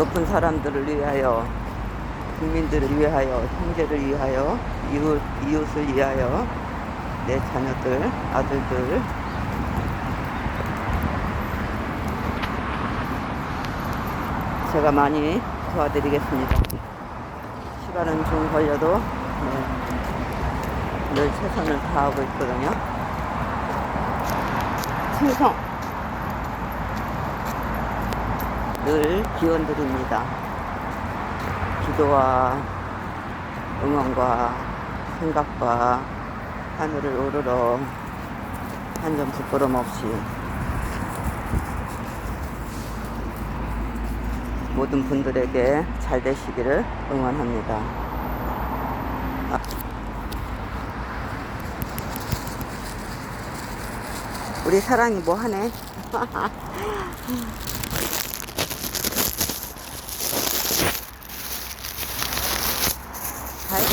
높은 사람들을 위하여 국민들을 위하여 형제를 위하여 이웃, 이웃을 위하여 내 자녀들 아들들 제가 많이 도와드리겠습니다. 시간은 좀 걸려도 네, 늘 최선을 다하고 있거든요. 충성! 늘 기원 드립니다. 기도와 응원과 생각과 하늘을 오르러 한 점 부끄럼 없이 모든 분들에게 잘 되시기를 응원합니다. 아. 우리 사랑이 뭐 하네? 잘